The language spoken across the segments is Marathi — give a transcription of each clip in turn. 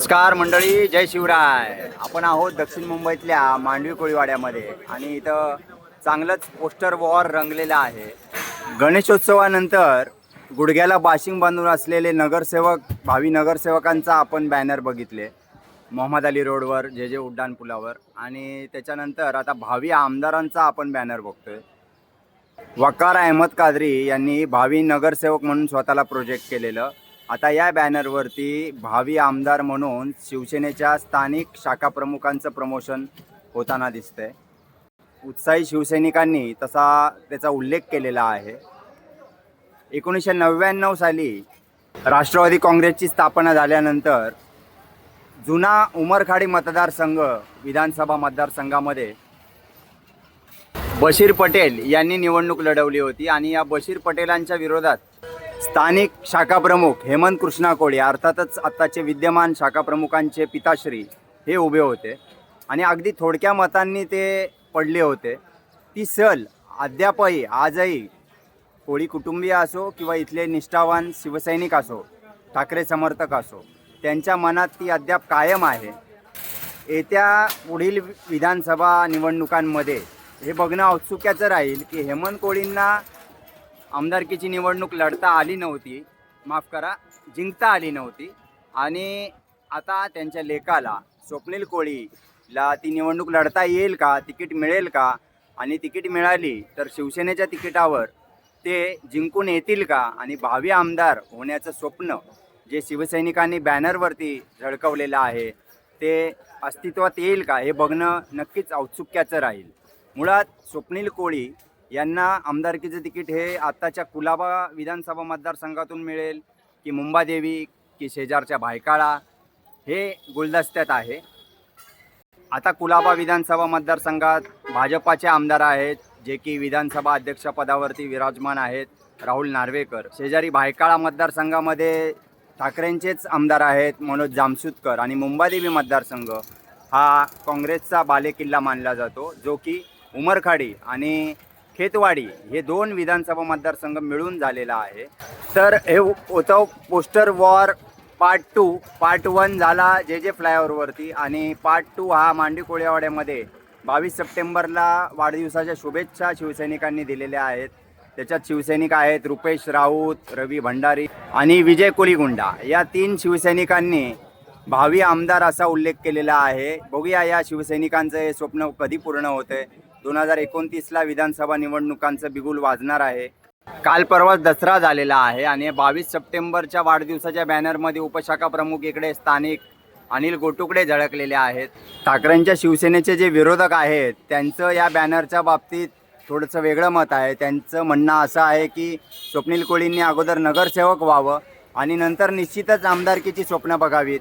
नमस्कार मंडळी जय शिवराय. आपण आहोत दक्षिण मुंबईतल्या मांडवी कोळीवाड्यामध्ये आणि इथं चांगलंच पोस्टर वॉर रंगलेलं आहे. गणेशोत्सवानंतर गुडघ्याला बाशिंग बांधून असलेले नगरसेवक भावी नगरसेवकांचा आपण बॅनर बघितले. मोहम्मद अली रोडवर जे जे उड्डाण पुलावर. आणि त्याच्यानंतर आता भावी आमदारांचा आपण बॅनर बघतोय. वकार अहमद कादरी यांनी भावी नगरसेवक म्हणून स्वतःला प्रोजेक्ट केलेलं. आता या बॅनरवरती भावी आमदार म्हणून शिवसेनेच्या स्थानिक शाखा प्रमुखांचं प्रमोशन होताना दिसतंय. उत्साही शिवसैनिकांनी तसा त्याचा उल्लेख केलेला आहे. एकोणीसशे नव्याण्णव साली राष्ट्रवादी काँग्रेसची स्थापना झाल्यानंतर जुना उमरखाडी मतदारसंघ विधानसभा मतदारसंघामध्ये बशीर पटेल यांनी निवडणूक लढवली होती आणि या बशीर पटेलांच्या विरोधात स्थानिक शाखा प्रमुख हेमंत कृष्णा कोळी अर्थातच आत्ताचे विद्यमान शाखा प्रमुखांचे पिताश्री हे उभे होते. आणि अगदी थोडक्या मतांनी ते पडले होते. ती सल अद्यापही आजही कोळी कुटुंबीय असो किंवा इथले निष्ठावान शिवसैनिक असो ठाकरे समर्थक असो त्यांच्या मनात ती अद्याप कायम आहे. येत्या पुढील विधानसभा निवडणुकांमध्ये हे बघणं औत्सुक्याचं राहील की हेमंत कोळींना आमदारकीची निवडणूक लढता आली नव्हती. माफ करा जिंकता आली नव्हती. आणि आता त्यांच्या लेकाला स्वप्नील कोळीला ती निवडणूक लढता येईल का तिकीट मिळेल का? आणि तिकीट मिळाली तर शिवसेनेच्या तिकिटावर ते जिंकून येतील का? आणि भावी आमदार होण्याचं स्वप्न जे शिवसैनिकांनी बॅनरवरती झळकवलेलं आहे ते अस्तित्वात येईल का? हे बघणं नक्कीच औत्सुक्याचं राहील. मुळात स्वप्नील कोळी यांना आमदारकीचं तिकीट हे आत्ताच्या कुलाबा विधानसभा मतदारसंघातून मिळेल की मुंबादेवी की शेजारच्या भायकाळा हे गुलदस्त्यात आहे. आता कुलाबा विधानसभा मतदारसंघात भाजपाचे आमदार आहेत जे की विधानसभा अध्यक्षपदावरती विराजमान आहेत राहुल नार्वेकर. शेजारी भायकाळा मतदारसंघामध्ये ठाकरेंचेच आमदार आहेत मनोज जामसुदकर आणि मुंबादेवी मतदारसंघ. हा काँग्रेसचा बालेकिल्ला मानला जातो जो की उमरखाडी आणि खेतवाडी हे दोन विधानसभा मतदारसंघ मिळून झालेला आहे. तर हे होतं poster war part two part one झाला जे जे फ्लायओव्हरवरती आणि पार्ट टू हा मांडी कोळेवाड्यामध्ये बावीस सप्टेंबरला वाढदिवसाच्या शुभेच्छा शिवसैनिकांनी दिलेल्या आहेत. त्याच्यात शिवसैनिक आहेत रुपेश राऊत रवी भंडारी आणि विजय कुलीगुंडा. या तीन शिवसैनिकांनी भावी आमदार असा उल्लेख केलेला आहे. बघूया या शिवसैनिकांचं हे स्वप्न कधी पूर्ण होते? दोन हजार एकोणतीसला विधानसभा निवडणुकांचं बिगुल वाजणार आहे. काल परवा दसरा झालेला आहे आणि बावीस सप्टेंबरच्या वाढदिवसाच्या बॅनरमध्ये उपशाखा प्रमुख इकडे स्थानिक अनिल गोटुकडे झळकलेले आहेत. ठाकरेंच्या शिवसेनेचे जे विरोधक आहेत त्यांचं या बॅनरच्या बाबतीत थोडंसं वेगळं मत आहे. त्यांचं म्हणणं असं आहे की स्वप्नील कोळींनी अगोदर नगरसेवक व्हावं आणि नंतर निश्चितच आमदारकीची स्वप्न बघावीत.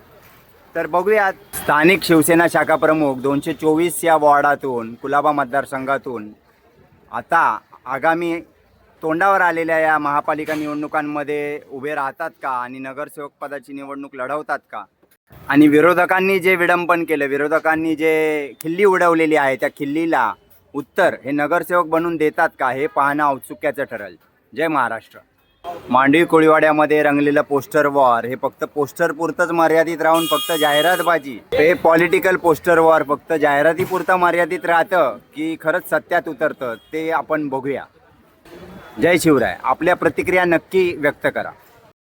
तर बघूयात. स्थानिक शिवसेना शाखा प्रमुख दोनशे चोवीस या वॉर्डातून कुलाबा मतदारसंघातून. आता आगामी तोंडावर आलेल्या या महापालिका निवडणुकांमध्ये उभे राहतात का? आणि नगरसेवक पदाची निवडणूक लढवतात का? आणि विरोधकांनी जे विडंबन केलं विरोधकांनी जे खिल्ली उडवलेली आहे त्या खिल्लीला उत्तर हे नगरसेवक बनून देतात का? हे पाहणं औत्सुक्याचं ठरेल. जय महाराष्ट्र. मांडवी कोळीवाड्यामध्ये रंगलेलं पोस्टर वॉर. हे फक्त पोस्टर पुरतच मर्यादित राहून फक्त जाहिरातबाजी. हे पॉलिटिकल पोस्टर वॉर फक्त जाहिरातीपुरतं मर्यादित राहतं की खरंच सत्यात उतरतं ते आपण बघूया. जय शिवराय. आपल्या प्रतिक्रिया नक्की व्यक्त करा.